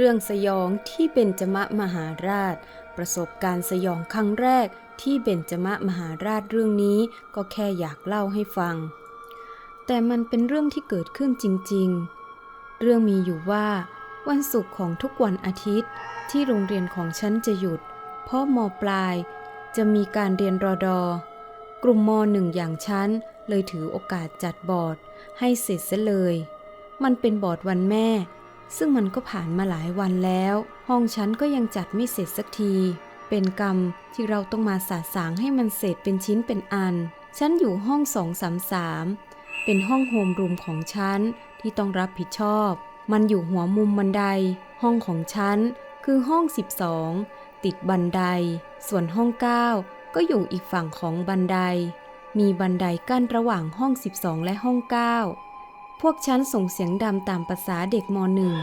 เรื่องสยองที่เบญจมะมหาราช ประสบการณ์สยองครั้งแรกที่เบญจมะมหาราชเรื่องนี้ก็แค่อยากเล่าให้ฟัง แต่มันเป็นเรื่องที่เกิดขึ้นจริง ๆ เรื่องมีอยู่ว่า วันศุกร์ของทุกวันอาทิตย์ ที่โรงเรียนของฉันจะหยุด เพราะมปลาย จะมีการเรียนรอดอกลุ่มมหนึ่งอย่างฉันเลยถือโอกาสจัดบอร์ดให้เสร็จซะเลย มันเป็นบอร์ดวันแม่ ซึ่งมันก็ผ่านมาหลายวันแล้ว ห้องฉันก็ยังจัดไม่เสร็จสักที เป็นกรรมที่เราต้องมาสาสางให้มันเสร็จเป็นชิ้นเป็นอัน ฉันอยู่ห้องสองสามสามเป็นห้องโฮมรูมของฉันที่ต้องรับผิดชอบ มันอยู่หัวมุมบันได ห้องของฉันคือห้อง 12 ติดบันได ส่วนห้อง 9 ก็อยู่อีกฝั่งของบันได มีบันไดกั้นระหว่างห้อง 12 และห้อง 9 พวกฉันส่งเสียงดังตามภาษาเด็กมหนึ่ง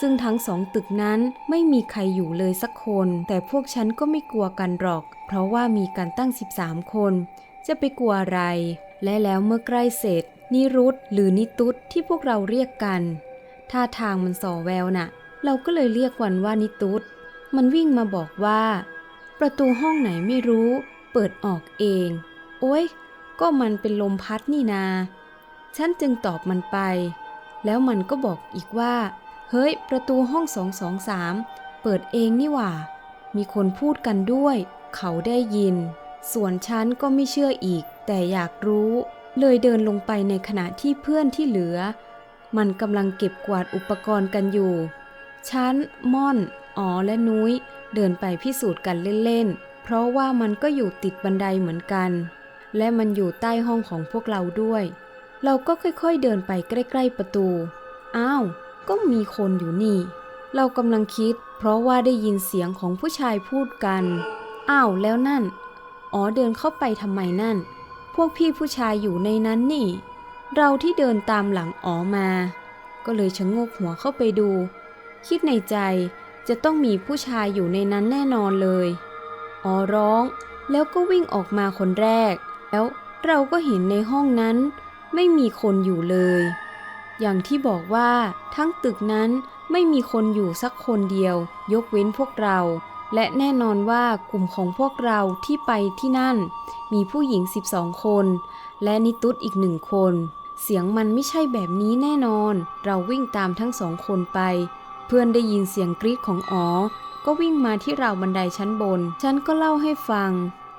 ซึ่งทั้งสองตึกนั้นไม่มีใครอยู่เลยสักคน แต่พวกฉันก็ไม่กลัวกันหรอก เพราะว่ามีกันตั้ง 13 คน จะไปกลัวอะไร และแล้วเมื่อใกล้เสร็จ นิรุตหรือนิตุตที่พวกเราเรียกกันท่าทางมันส่อแววน่ะ เราก็เลยเรียกวันว่านิตุตมันวิ่งมาบอกว่า ประตูห้องไหนไม่รู้ เปิดออกเอง โอ๊ยก็มันเป็นลมพัดนี่นา ฉันจึงตอบมันไป แล้วมันก็บอกอีกว่า เฮ้ย ประตูห้อง223เปิดเองนี่หว่า มีคนพูดกันด้วย เขาได้ยิน ส่วนฉันก็ไม่เชื่ออีก แต่อยากรู้ เลยเดินลงไปในขณะที่เพื่อนที่เหลือ มันกำลังเก็บกวาดอุปกรณ์กันอยู่ ฉัน ม่อน อ๋อ และนุ้ย เดินไปพิสูจน์กันเล่นๆ เพราะว่ามันก็อยู่ติดบันไดเหมือนกัน และมันอยู่ใต้ห้องของพวกเราด้วย เราก็ค่อยๆเดินไปใกล้ๆประตู อ้าว ก็มีคนอยู่นี่ เรากำลังคิด เพราะว่าได้ยินเสียงของผู้ชายพูดกัน อ้าว แล้วนั่น อ๋อ เดินเข้าไปทำไมนั่น พวกพี่ผู้ชายอยู่ในนั้นนี่ เราที่เดินตามหลังอ๋อมา ก็เลยชะงกหัวเข้าไปดู คิดในใจ จะต้องมีผู้ชายอยู่ในนั้นแน่นอนเลย อ๋อร้อง แล้วก็วิ่งออกมาคนแรก แล้วเราก็เห็นในห้องนั้น ไม่มีคนอยู่เลย อย่างที่บอกว่าทั้งตึกนั้นไม่มีคนอยู่สักคนเดียว ยกเว้นพวกเรา และแน่นอนว่ากลุ่มของพวกเราที่ไปที่นั่น มีผู้หญิง 12 คน และนิตุตอีกหนึ่งคน เสียงมันไม่ใช่แบบนี้แน่นอน เราวิ่งตามทั้งสองคนไป เพื่อนได้ยินเสียงกรีดของอ๋อ ก็วิ่งมาที่ราวบันไดชั้นบน ฉันก็เล่าให้ฟัง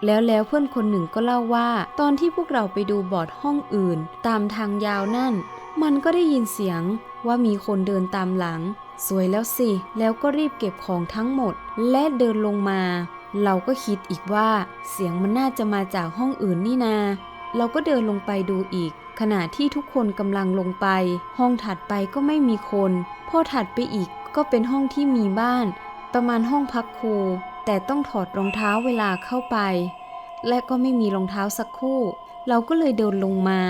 แล้วแล้วเพื่อนคนหนึ่งก็เล่าว่า ตอนที่พวกเราไปดูบอร์ดห้องอื่น ตามทางยาวนั่น มันก็ได้ยินเสียงว่ามีคนเดินตามหลัง สวยแล้วสิ แล้วก็รีบเก็บของทั้งหมด และเดินลงมา เราก็คิดอีกว่า เสียงมันน่าจะมาจากห้องอื่นนี่นา เราก็เดินลงไปดูอีก ขณะที่ทุกคนกำลังลงไป ห้องถัดไปก็ไม่มีคน พอถัดไปอีกก็เป็นห้องที่มีบ้าน ประมาณห้องพักครู แต่ต้องถอดรองเท้าเวลาเข้าไป และก็ไม่มีรองเท้าสักคู่ เราก็เลยเดินลงมา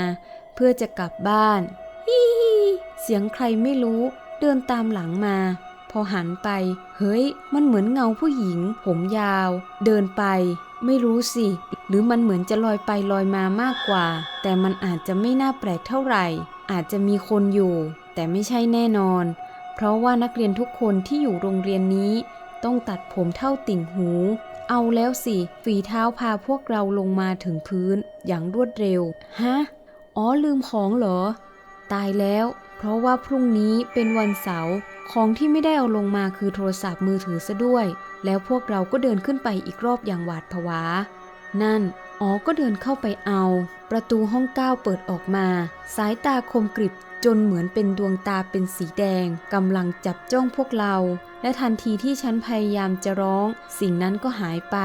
เพื่อจะกลับบ้านฮิฮิเสียงใครไม่รู้ เดินตามหลังมา พอหันไป เฮ้ย มันเหมือนเงาผู้หญิง ผมยาว เดินไป ไม่รู้สิ หรือมันเหมือนจะลอยไปลอยมามากกว่า แต่มันอาจจะไม่น่าแปลกเท่าไหร่ อาจจะมีคนอยู่ แต่ไม่ใช่แน่นอน เพราะว่านักเรียนทุกคนที่อยู่โรงเรียนนี้ ต้องตัดผมเท่าติ่งหู เอาแล้วสิ ฝีเท้าพาพวกเราลงมาถึงพื้นอย่างรวดเร็ว ฮะ อ๋อลืมของเหรอ ตายแล้ว เพราะว่าพรุ่งนี้เป็นวันเสาร์ของที่ไม่ได้เอาลงมาคือโทรศัพท์มือถือซะด้วย แล้วพวกเราก็เดินขึ้นไปอีกรอบอย่างหวาดผวา นั่น อ๋อก็เดินเข้าไปเอา ประตูห้องเก้าเปิดออกมา สายตาคมกริบจนเหมือนเป็นดวงตาเป็นสีแดงกำลังจับจ้องพวกเรา และทันทีที่ฉันพยายามจะร้อง สิ่งนั้นก็หายไป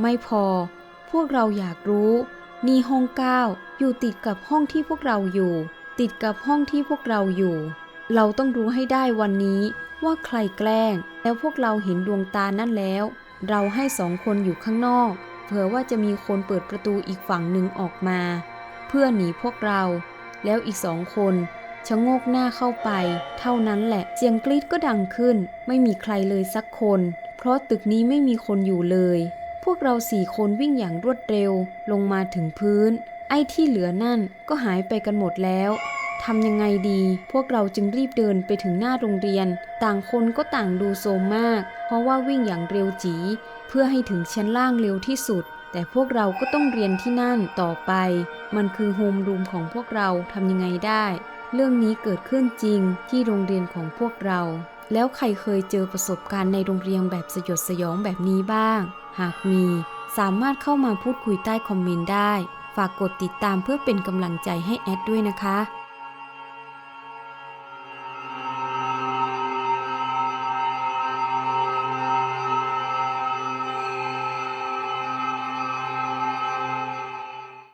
ไม่พอ พวกเราอยากรู้ นี่ห้องเก้าอยู่ติดกับห้องที่พวกเราอยู่ ติดกับห้องที่พวกเราอยู่ เราต้องรู้ให้ได้วันนี้ว่าใครแกล้ง แล้วพวกเราเห็นดวงตานั่นแล้ว เราให้สองคนอยู่ข้างนอก เผื่อว่าจะมีคนเปิดประตูอีกฝั่งหนึ่งออกมา เพื่อหนีพวกเรา แล้วอีกสองคน ชะโงกหน้าเข้าไป เท่านั้นแหละเสียงกรีดก็ดังขึ้น ไม่มีใครเลยสักคน เพราะตึกนี้ไม่มีคนอยู่เลย พวกเราสี่คนวิ่งอย่างรวดเร็ว ลงมาถึงพื้น ไอ้ที่เหลือนั่นก็หายไปกันหมดแล้วทำยังไงดี พวกเราจึงรีบเดินไปถึงหน้าโรงเรียน ต่างคนก็ต่างดูโซมมาก เพราะว่าวิ่งอย่างเร็วจี เพื่อให้ถึงชั้นล่างเร็วที่สุด แต่พวกเราก็ต้องเรียนที่นั่นต่อไป มันคือโฮมรูมของพวกเราทำยังไงได้ เรื่องนี้เกิดขึ้นจริงที่โรงเรียนของพวกเรา แล้วใครเคยเจอประสบการณ์ในโรงเรียนแบบสยดสยองแบบนี้บ้าง หากมี สามารถเข้ามาพูดคุยใต้คอมเมนต์ได้ ฝากกดติดตามเพื่อเป็นกำลังใจให้แอดด้วยนะคะ